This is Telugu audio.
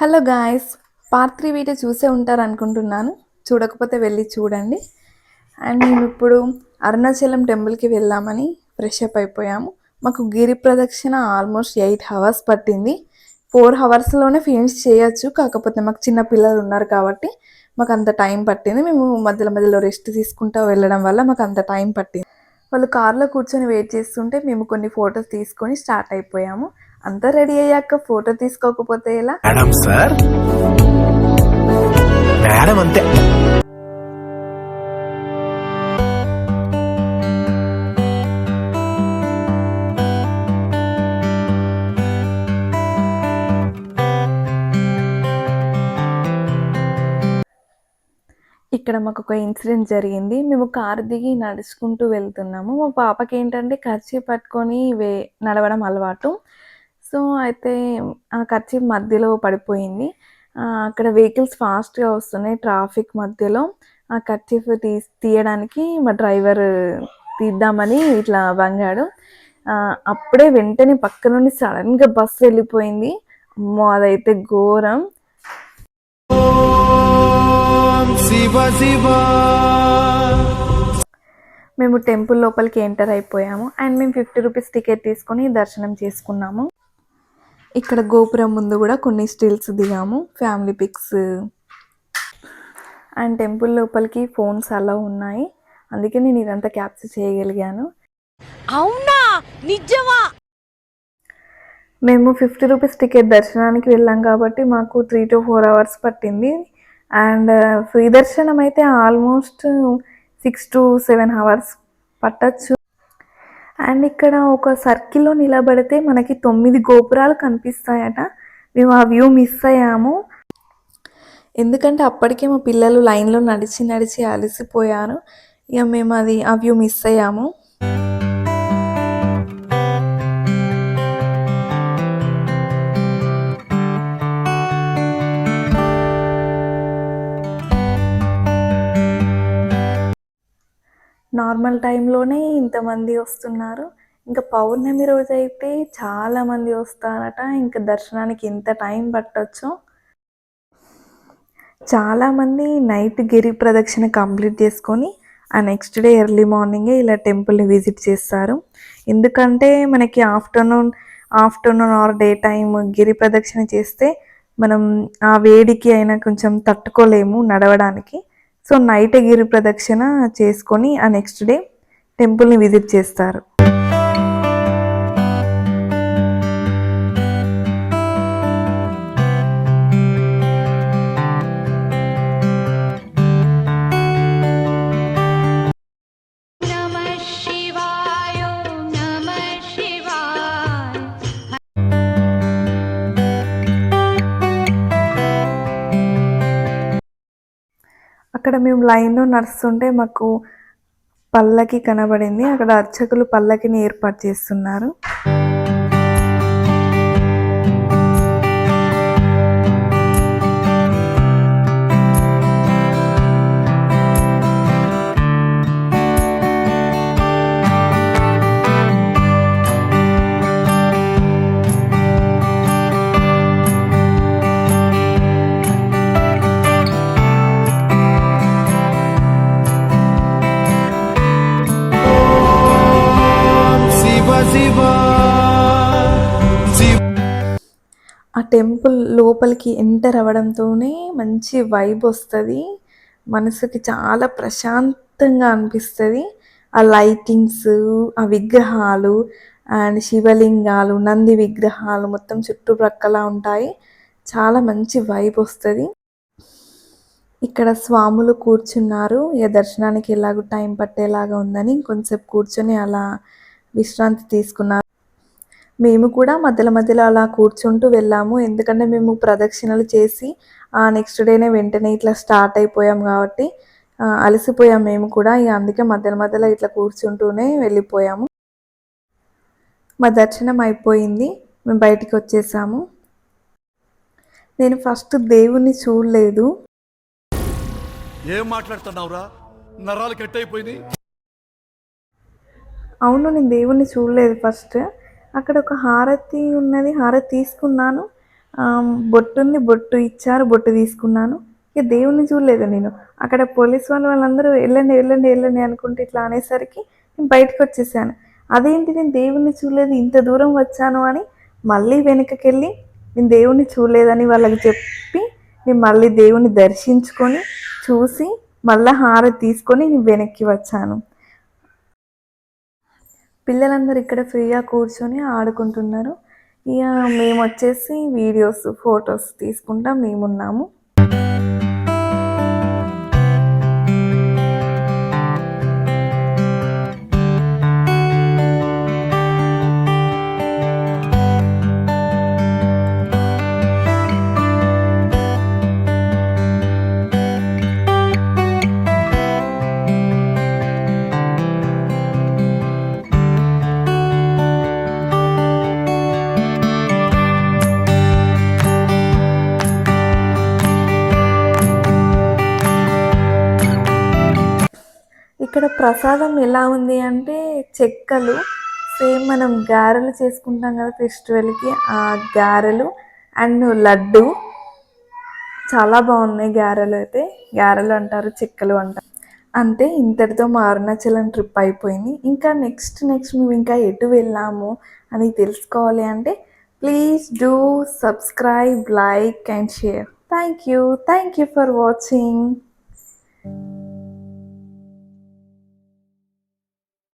Hello guys part three video చూసే ఉంటారు అనుకుంటున్నాను. చూడకపోతే వెళ్ళి చూడండి. అండ్ మేము ఇప్పుడు అరుణాచలం టెంపుల్కి వెళ్ళామని ఫ్రెష్ అప్ అయిపోయాము. మాకు గిరి ప్రదక్షిణ ఆల్మోస్ట్ ఎయిట్ అవర్స్ పట్టింది. ఫోర్ అవర్స్లోనే ఫినిష్ చేయొచ్చు కాకపోతే మాకు చిన్న పిల్లలు ఉన్నారు కాబట్టి మాకు అంత టైం పట్టింది. మేము మధ్యలో మధ్యలో రెస్ట్ తీసుకుంటూ వెళ్ళడం వల్ల మాకు అంత టైం పట్టింది. వాళ్ళు కార్లో కూర్చొని వెయిట్ చేస్తుంటే మేము కొన్ని ఫొటోస్ తీసుకొని స్టార్ట్ అయిపోయాము. అంతా రెడీ అయ్యాక ఫోటో తీసుకోకపోతే ఎలా? Madam sir. మేడం అంతే. ఇక్కడ మాకు ఒక ఇన్సిడెంట్ జరిగింది. మేము కారు దిగి నడుచుకుంటూ వెళ్తున్నాము. మా పాపకి ఏంటంటే ఖర్చు పట్టుకొని వే నడవడం అలవాటు. సో అయితే ఆ ఖర్చు మధ్యలో పడిపోయింది. అక్కడ వెహికల్స్ ఫాస్ట్గా వస్తున్నాయి ట్రాఫిక్ మధ్యలో. ఆ ఖర్చీఫ్ తీ తీయడానికి మా డ్రైవర్ తీద్దామని ఇట్లా వంగాడు. అప్పుడే వెంటనే పక్క నుండి సడన్గా బస్సు వెళ్ళిపోయింది. అమ్మో అదైతే ఘోరం. మేము టెంపుల్ లోపలికి ఎంటర్ అయిపోయాము. అండ్ మేము ఫిఫ్టీ రూపీస్ టికెట్ తీసుకొని దర్శనం చేసుకున్నాము. ఇక్కడ గోపురం ముందు కూడా కొన్ని స్టిల్స్ దిగాము ఫ్యామిలీ పిక్స్. అండ్ టెంపుల్ లోపలికి ఫోన్స్ అలా ఉన్నాయి. అందుకే నేను ఇదంతా క్యాప్చర్ చేయగలిగాను. అవునా? నిజమా? మేము ఫిఫ్టీ రూపీస్ టికెట్ దర్శనానికి వెళ్ళాం కాబట్టి మాకు త్రీ టు ఫోర్ అవర్స్ పట్టింది. అండ్ ఫ్రీ దర్శనం అయితే almost six to seven hours పట్టచ్చు. అండ్ ఇక్కడ ఒక సర్కిల్లో నిలబడితే మనకి తొమ్మిది గోపురాలు కనిపిస్తాయట. మేము ఆ వ్యూ మిస్ అయ్యాము. ఎందుకంటే అప్పటికే మా పిల్లలు లైన్లో నడిచి నడిచి అలసిపోయారు. ఇక మేము అది ఆ వ్యూ మిస్ అయ్యాము. నార్మల్ టైంలోనే ఇంతమంది వస్తున్నారు. ఇంకా పౌర్ణమి రోజు అయితే చాలామంది వస్తారట. ఇంకా దర్శనానికి ఎంత టైం పట్టొచ్చు. చాలామంది నైట్ గిరి ప్రదక్షిణ కంప్లీట్ చేసుకొని ఆ నెక్స్ట్ డే ఎర్లీ మార్నింగే ఇలా టెంపుల్ని విజిట్ చేస్తారు. ఎందుకంటే మనకి afternoon afternoon or day time గిరి ప్రదక్షిణ చేస్తే మనం ఆ వేడికి అయినా కొంచెం తట్టుకోలేము నడవడానికి. సో నైట్ గిరి ప్రదక్షిణ చేసుకొని ఆ నెక్స్ట్ డే టెంపుల్ని విజిట్ చేస్తారు. అక్కడ మేము లైన్లో నడుస్తుంటే మాకు పల్లకి కనబడింది. అక్కడ అర్చకులు పల్లకిని ఏర్పాటు చేస్తున్నారు. ఆ టెంపుల్ లోపలికి ఎంటర్ అవ్వడంతోనే మంచి వైబ్ వస్తుంది. మనసుకి చాలా ప్రశాంతంగా అనిపిస్తుంది. ఆ లైటింగ్స్ ఆ విగ్రహాలు అండ్ శివలింగాలు నంది విగ్రహాలు మొత్తం చుట్టుప్రక్కల ఉంటాయి. చాలా మంచి వైబ్ వస్తుంది. ఇక్కడ స్వాములు కూర్చున్నారు. ఇక దర్శనానికి ఎలాగో టైం పట్టేలాగా ఉందని కొంచెంసేపు కూర్చొని అలా విశ్రాంతి తీసుకున్నారు. మేము కూడా మధ్యలో మధ్యలో అలా కూర్చుంటూ వెళ్ళాము. ఎందుకంటే మేము ప్రదక్షిణలు చేసి ఆ నెక్స్ట్ డేనే వెంటనే ఇట్లా స్టార్ట్ అయిపోయాం కాబట్టి అలసిపోయాం మేము కూడా. ఇక అందుకే మధ్యలో మధ్యలో ఇట్లా కూర్చుంటూనే వెళ్ళిపోయాము. మా దర్శనం అయిపోయింది. మేము బయటికి వచ్చేసాము. నేను ఫస్ట్ దేవుణ్ణి చూడలేదు. ఏం మాట్లాడుతున్నావురా? నరాలు కట్ అయిపోయినాయి అవును నేను దేవుణ్ణి చూడలేదు ఫస్ట్ అక్కడ ఒక హారతి ఉన్నది హారతి తీసుకున్నాను. బొట్టు ఉంది బొట్టు ఇచ్చారు బొట్టు తీసుకున్నాను. ఇక దేవుణ్ణి చూడలేదు నేను. అక్కడ పోలీస్ వాళ్ళు వాళ్ళందరూ వెళ్ళండి వెళ్ళండి వెళ్ళండి అనుకుంటే ఇట్లా అనేసరికి నేను బయటకు వచ్చేసాను. అదేంటి నేను దేవుణ్ణి చూడలేదు ఇంత దూరం వచ్చాను అని మళ్ళీ వెనుకకి వెళ్ళి నేను దేవుణ్ణి చూడలేదని వాళ్ళకి చెప్పి నేను మళ్ళీ దేవుణ్ణి దర్శించుకొని చూసి మళ్ళీ హారతి తీసుకొని నేను వెనక్కి వచ్చాను. పిల్లలందరూ ఇక్కడ ఫ్రీగా కూర్చొని ఆడుకుంటున్నారు. ఇక మేము వచ్చేసి వీడియోస్ ఫొటోస్ తీసుకుంటా మేమున్నాము. ప్రసాదం ఎలా ఉంది అంటే చెక్కలు సేమ్ మనం గారెలు చేసుకుంటాం కదా ఫెస్టివల్కి ఆ గారెలు అండ్ లడ్డు. చాలా బాగున్నాయి గారెలు అయితే. గారెలు అంటారు చెక్కలు అంటారు. అంతే ఇంతటితో మా అరుణాచలం ట్రిప్ అయిపోయింది. ఇంకా నెక్స్ట్ నెక్స్ట్ మేము ఇంకా ఎటు వెళ్ళాము అని తెలుసుకోవాలి అంటే please do subscribe like and share. Thank you. Thank you for watching.